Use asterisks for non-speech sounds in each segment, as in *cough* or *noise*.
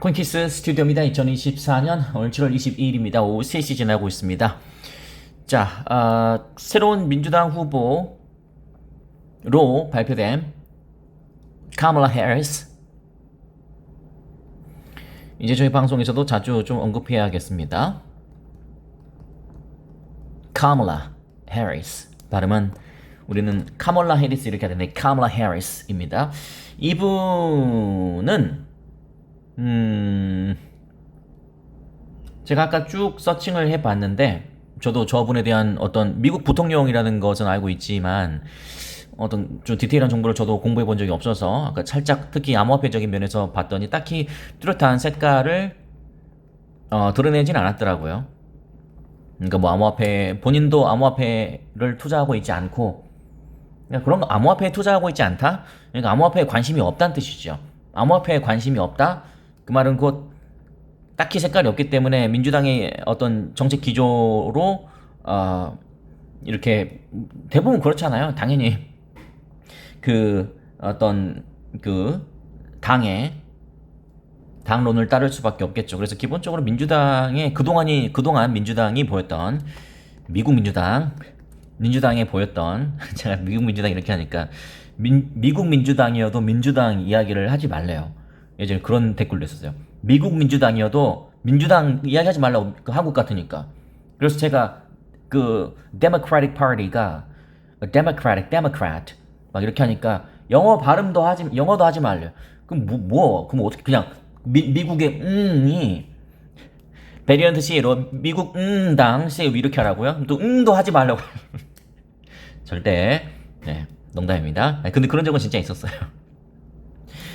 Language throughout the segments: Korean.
콘키스 스튜디오입니다. 2024년 오늘 7월 22일입니다. 오후 3시 지나고 있습니다. 자, 아, 새로운 민주당 후보로 발표된 카멀라 해리스 이제 저희 방송에서도 자주 좀 언급해야겠습니다. 카멀라 해리스 발음은 우리는 카멀라 해리스 이렇게 하는데 카멀라 해리스입니다. 이분은 음 제가 아까 쭉 서칭을 해봤는데 저도 저분에 대한 어떤 미국 부통령이라는 것은 알고 있지만 어떤 좀 디테일한 정보를 저도 공부해 본 적이 없어서 아까 살짝 특히 암호화폐적인 면에서 봤더니 딱히 뚜렷한 색깔을 어, 드러내진 않았더라고요. 그러니까 뭐 암호화폐 본인도 암호화폐를 투자하고 있지 않고 그러니까 그런 거 암호화폐에 투자하고 있지 않다. 그러니까 암호화폐에 관심이 없다는 뜻이죠. 암호화폐에 관심이 없다. 그 말은 곧 딱히 색깔이 없기 때문에 민주당의 어떤 정책 기조로 어, 이렇게 대부분 그렇잖아요. 당연히 *laughs* 그 어떤 그 당의 당론을 따를 수밖에 없겠죠. 그래서 기본적으로 민주당의 그동안이 그동안 민주당이 보였던 미국 민주당 민주당에 보였던 *laughs* 제가 미국 민주당 이렇게 하니까 민, 미국 민주당이어도 민주당 이야기를 하지 말래요. 예전에 그런 댓글도 있었어요. 미국 민주당이어도 민주당 이야기하지 말라고 그 한국 같으니까. 그래서 제가 그 Democratic Party가 Democratic Democrat 막 이렇게 하니까 영어 발음도 하지 영어도 하지 말래요. 그럼 뭐, 뭐 그럼 어떻게 그냥 미, 미국의 음이 베리언트 C로 미국 음당 C 이렇게 하라고요? 또 음도 하지 말라고. *laughs* 절대 네, 농담입니다. 근데 그런 적은 진짜 있었어요.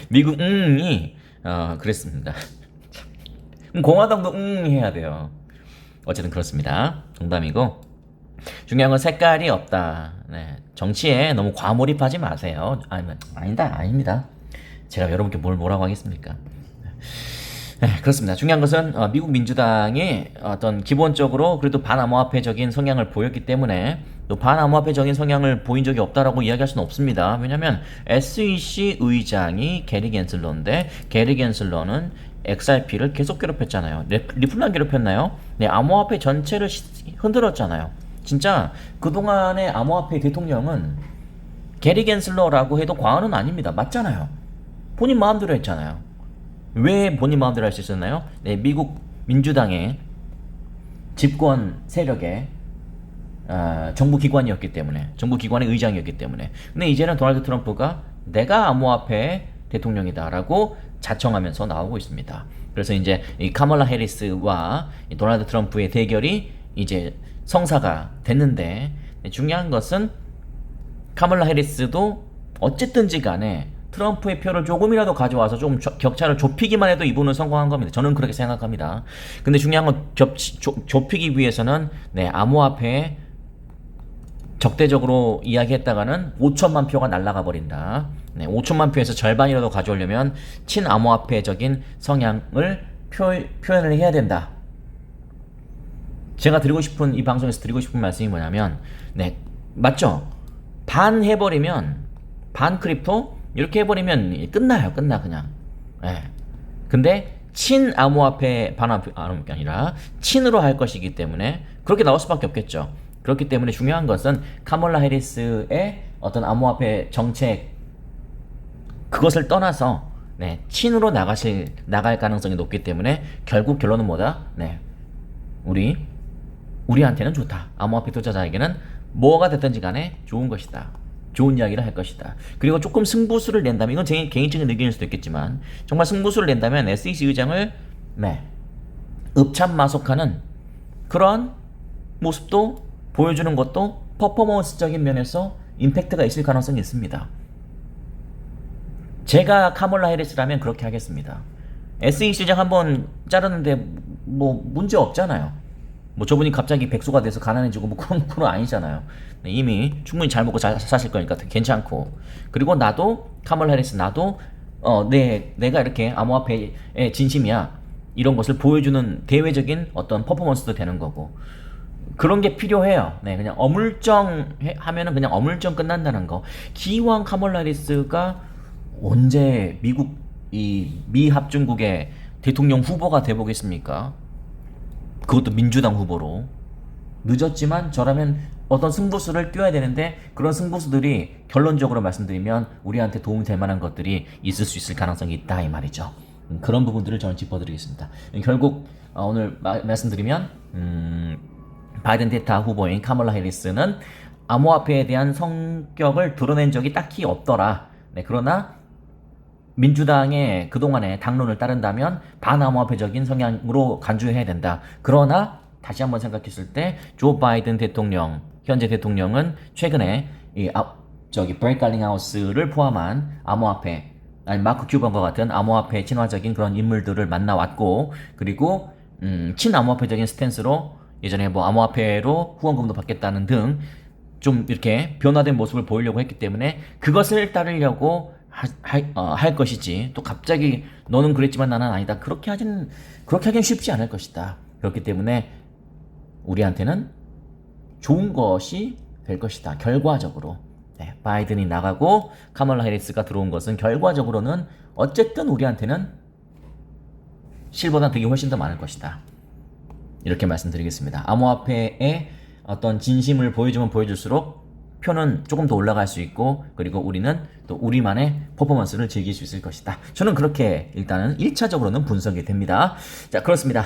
미국 응이 어, 그랬습니다. 공화당도 응 해야 돼요. 어쨌든 그렇습니다. 농담이고 중요한 건 색깔이 없다. 네, 정치에 너무 과몰입하지 마세요. 아니, 아니다, 아닙니다. 제가 여러분께 뭘 뭐라고 하겠습니까? 네, 그렇습니다. 중요한 것은 어, 미국 민주당이 어떤 기본적으로 그래도 반암호화폐적인 성향을 보였기 때문에 또 반암호화폐적인 성향을 보인 적이 없다라고 이야기할 수는 없습니다. 왜냐하면 SEC 의장이 게리 겐슬러인데 게리 겐슬러는 XRP를 계속 괴롭혔잖아요. 리- 리플만 괴롭혔나요? 네, 암호화폐 전체를 시- 흔들었잖아요. 진짜 그동안의 암호화폐 대통령은 게리 겐슬러라고 해도 과언은 아닙니다. 맞잖아요. 본인 마음대로 했잖아요. 왜 본인 마음대로 할 수 있었나요? 네, 미국 민주당의 집권 세력의 아, 정부 기관이었기 때문에 정부 기관의 의장이었기 때문에 근데 이제는 도널드 트럼프가 내가 암호화폐 대통령이다라고 자청하면서 나오고 있습니다. 그래서 이제 이 카멀라 해리스와 이 도널드 트럼프의 대결이 이제 성사가 됐는데 중요한 것은 카멀라 해리스도 어쨌든지 간에 트럼프의 표를 조금이라도 가져와서 좀 저- 격차를 좁히기만 해도 이분은 성공한 겁니다. 저는 그렇게 생각합니다. 근데 중요한 건 겹, 좁, 좁히기 위해서는 네, 암호화폐에 적대적으로 이야기했다가는 5천만 표가 날아가 버린다. 네, 5천만 표에서 절반이라도 가져오려면 친암호화폐적인 성향을 표, 표현을 해야 된다. 제가 드리고 싶은 이 방송에서 드리고 싶은 말씀이 뭐냐면 네 맞죠 반 해버리면 반 크립토 이렇게 해버리면 끝나요 끝나 그냥 예 근데 친 암호화폐 반암호화폐 아니라 친으로 할 것이기 때문에 그렇게 나올 수밖에 없겠죠 그렇기 때문에 중요한 것은 카몰라 해리스의 어떤 암호화폐 정책 그것을 떠나서 네, 친으로 나가실 나갈 가능성이 높기 때문에 결국 결론은 뭐다? 네, 우리 우리한테는 좋다. 암호화폐 투자자에게는 뭐가 됐든지 간에 좋은 것이다. 좋은 이야기를 할 것이다. 그리고 조금 승부수를 낸다면 이건 제 개인적인 의견일 수도 있겠지만 정말 승부수를 낸다면 SEC 의장을 네, 읍참마속하는 그런 모습도 보여주는 것도 퍼포먼스적인 면에서 임팩트가 있을 가능성이 있습니다. 제가 카몰라 해리스라면 그렇게 하겠습니다. SE 시장 한번 자르는데 뭐 문제 없잖아요. 뭐 저분이 갑자기 백수가 돼서 가난해지고 뭐 그런 *laughs* 그런 아니잖아요. 네, 이미 충분히 잘 먹고 잘 사실 거니까 괜찮고 그리고 나도 카몰라 해리스 나도 어 내 내가 이렇게 암호화폐의 진심이야 이런 것을 보여주는 대외적인 어떤 퍼포먼스도 되는 거고 그런 게 필요해요. 네, 그냥 어물쩡 해- 하면은 그냥 어물쩡 끝난다는 거. 기왕 카몰라 해리스가 언제 미국 이 미합중국의 대통령 후보가 돼 보겠습니까? 그것도 민주당 후보로. 늦었지만 저라면 어떤 승부수를 띄워야 되는데 그런 승부수들이 결론적으로 말씀드리면 우리한테 도움이 될 만한 것들이 있을 수 있을 가능성이 있다 이 말이죠. 음, 그런 부분들을 저는 짚어드리겠습니다. 음, 결국 어, 오늘 마- 말씀드리면 음, 바이든 대타 후보인 카멀라 해리스는 암호화폐에 대한 성격을 드러낸 적이 딱히 없더라. 네, 그러나 민주당의 그동안의 당론을 따른다면 반암호화폐적인 성향으로 간주해야 된다. 그러나 다시 한번 생각했을 때 조 바이든 대통령, 현재 대통령은 최근에 이 아, 저기 브레이크 갈링하우스를 포함한 암호화폐 아니 마크 큐번과 같은 암호화폐 친화적인 그런 인물들을 만나왔고 그리고 음, 친암호화폐적인 스탠스로 예전에 뭐 암호화폐로 후원금도 받겠다는 등 좀 이렇게 변화된 모습을 보이려고 했기 때문에 그것을 따르려고 하, 하- 어, 할 것이지. 또 갑자기 너는 그랬지만 나는 아니다. 그렇게 하진 그렇게 하긴 쉽지 않을 것이다. 그렇기 때문에 우리한테는 좋은 것이 될 것이다. 결과적으로. 네, 바이든이 나가고 카멀라 해리스가 들어온 것은 결과적으로는 어쨌든 우리한테는 실보다 득이 훨씬 더 많을 것이다. 이렇게 말씀드리겠습니다. 암호화폐의 어떤 진심을 보여주면 보여줄수록 표는 조금 더 올라갈 수 있고 그리고 우리는 또 우리만의 퍼포먼스를 즐길 수 있을 것이다. 저는 그렇게 일단은 1차적으로는 분석이 됩니다. 자 그렇습니다.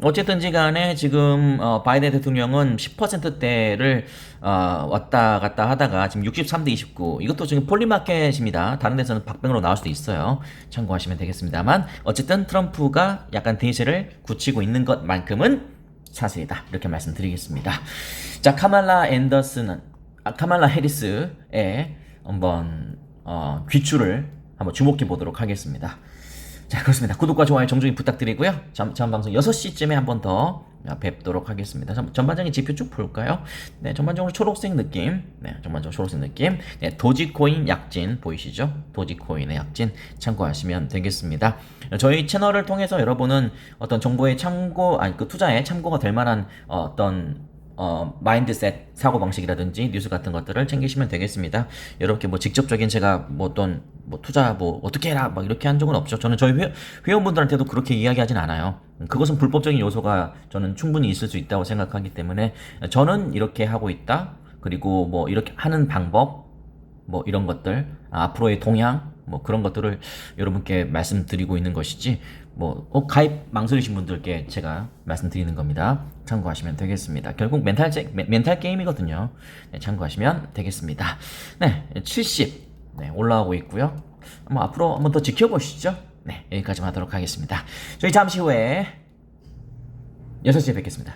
어쨌든지 간에 지금 어, 바이든 대통령은 10%대를 어, 왔다 갔다 하다가 지금 63대 29 이것도 지금 폴리마켓입니다. 다른 데서는 박빙으로 나올 수도 있어요. 참고하시면 되겠습니다만 어쨌든 트럼프가 약간 대세를 굳히고 있는 것만큼은 사실이다. 이렇게 말씀드리겠습니다. 자, 카말라 앤더슨은 아, 카말라 해리스의 한번 어, 귀추를 한번 주목해 보도록 하겠습니다. 자, 그렇습니다. 구독과 좋아요 정중히 부탁드리고요. 전, 전 방송 6시쯤에 한 번 더 뵙도록 하겠습니다. 전, 전반적인 지표 쭉 볼까요? 네, 전반적으로 초록색 느낌. 네, 전반적으로 초록색 느낌. 네, 도지코인 약진 보이시죠? 도지코인의 약진 참고하시면 되겠습니다. 저희 채널을 통해서 여러분은 어떤 정보의 참고, 아니, 그 투자에 참고가 될 만한 어, 어떤 어, 마인드셋, 사고방식이라든지 뉴스 같은 것들을 챙기시면 되겠습니다. 이렇게 뭐 직접적인 제가 뭐 어떤 뭐 투자 뭐 어떻게 해라 막 이렇게 한 적은 없죠. 저는 저희 회, 회원분들한테도 그렇게 이야기하진 않아요. 그것은 불법적인 요소가 저는 충분히 있을 수 있다고 생각하기 때문에 저는 이렇게 하고 있다. 그리고 뭐 이렇게 하는 방법, 뭐 이런 것들 아, 앞으로의 동향 뭐 그런 것들을 여러분께 말씀드리고 있는 것이지 뭐 어, 가입 망설이신 분들께 제가 말씀드리는 겁니다. 참고하시면 되겠습니다. 결국 멘탈 제, 멘- 멘탈 게임이거든요. 네, 참고하시면 되겠습니다. 네, 70 네, 올라오고 있고요. 뭐 앞으로 한번 더 지켜보시죠. 네, 여기까지 하도록 하겠습니다. 저희 잠시 후에 6시에 뵙겠습니다.